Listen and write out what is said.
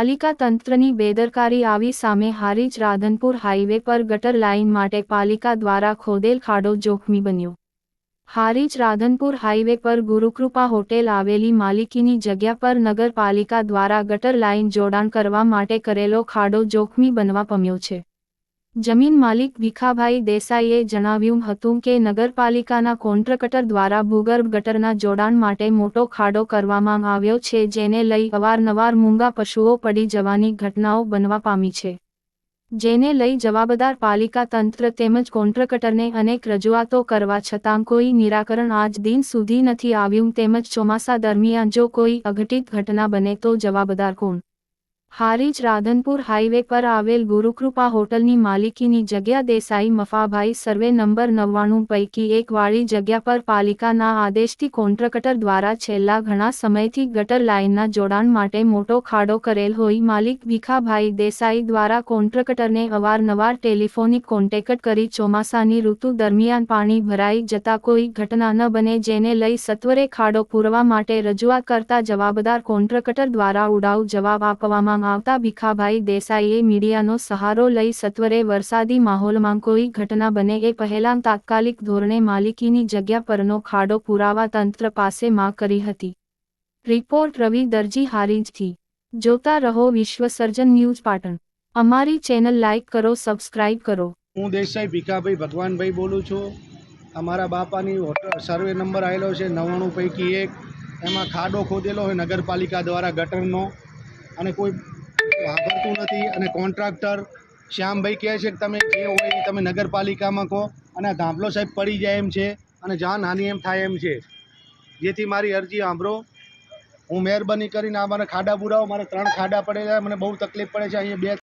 પાલિકા તંત્રની બેદરકારી આવી સામે હારીજ રાધનપુર હાઈવે પર ગટર લાઇન માટે પાલિકા દ્વારા ખોદેલ ખાડો જોખમી બન્યો. હારીજ રાધનપુર હાઈવે પર ગુરુકૃપા હોટેલ આવેલી માલિકીની જગ્યા પર નગરપાલિકા દ્વારા ગટર લાઇન જોડાણ કરવા માટે કરેલો ખાડો જોખમી બનવા પામ્યો છે. જમીન માલિક ભીખાભાઈ દેસાઈએ જણાવ્યું હતું કે નગરપાલિકાના કોન્ટ્રાક્ટર દ્વારા ભૂગર્ભ ગટરના જોડાણ માટે મોટો ખાડો કરવામાં આવ્યો છે, જેને લઈ અવારનવાર મૂંગા પશુઓ પડી જવાની ઘટનાઓ બનવા પામી છે. જેને લઈ જવાબદાર પાલિકા તંત્ર તેમજ કોન્ટ્રાક્ટરને અનેક રજૂઆતો કરવા છતાં કોઈ નિરાકરણ આજ દિન સુધી નથી આવ્યું. તેમજ ચોમાસા દરમિયાન જો કોઈ અઘટિત ઘટના બને તો જવાબદાર કોણ? હારીજ રાધનપુર હાઈવે પર આવેલ ગુરુકૃપા હોટલની માલિકીની જગ્યા દેસાઈ મફાભાઈ સર્વે નંબર નવ્વાણું પૈકી એક વાળી જગ્યા પર પાલિકાના આદેશથી કોન્ટ્રાક્ટર દ્વારા છેલ્લા ઘણા સમયથી ગટર લાઇનના જોડાણ માટે મોટો ખાડો કરેલ હોય માલિક ભીખાભાઈ દેસાઈ દ્વારા કોન્ટ્રાક્ટરને અવારનવાર ટેલિફોનિક કોન્ટેક્ટ કરી ચોમાસાની ઋતુ દરમિયાન પાણી ભરાઈ જતા કોઈ ઘટના ન બને જેને લઈ સત્વરે ખાડો પૂરવા માટે રજૂઆત કરતા જવાબદાર કોન્ટ્રાક્ટર દ્વારા ઉડાવ જવાબ આપવામાં આવતા ભીખાભાઈ દેસાઈએ મીડિયાનો સહારો લઈ સત્વરે વરસાદી માહોલમાં કોઈ ઘટના બને એ પહેલાં તાત્કાલિક ધોરણે માલિકીની જગ્યા પરનો ખાડો પુરાવા તંત્ર પાસે માંગ કરી હતી. રિપોર્ટ રવિ દરજી હારીજથી. જોતા રહો વિશ્વસર્જન ન્યૂઝ પાટણ. અમારી ચેનલ લાઇક કરો, સબસ્ક્રાઇબ કરો. હું દેસાઈ ભીખાભાઈ ભગવાનભાઈ બોલું છું. અમારા બાપાની સર્વે નંબર આવેલો છે નવ્વાણું પૈકી એક. એમાં ખાડો ખોદેલો હોય નગરપાલિકા દ્વારા ગટરનો. અને કોઈ વાપરતું નથી અને કોન્ટ્રાક્ટર શ્યામભાઈ કહે છે કે તમે જે હોય એ તમે નગરપાલિકામાં કહો. અને આ ધાંભલો સાહેબ પડી જાય એમ છે અને જાન હાનિ એમ થાય એમ છે. જેથી મારી અરજી સાંભળો. હું મહેરબાની કરીને આ મારા ખાડા બુરાવો મારે ત્રણ ખાડા પડેલા મને બહુ તકલીફ પડે છે. અહીંયા બે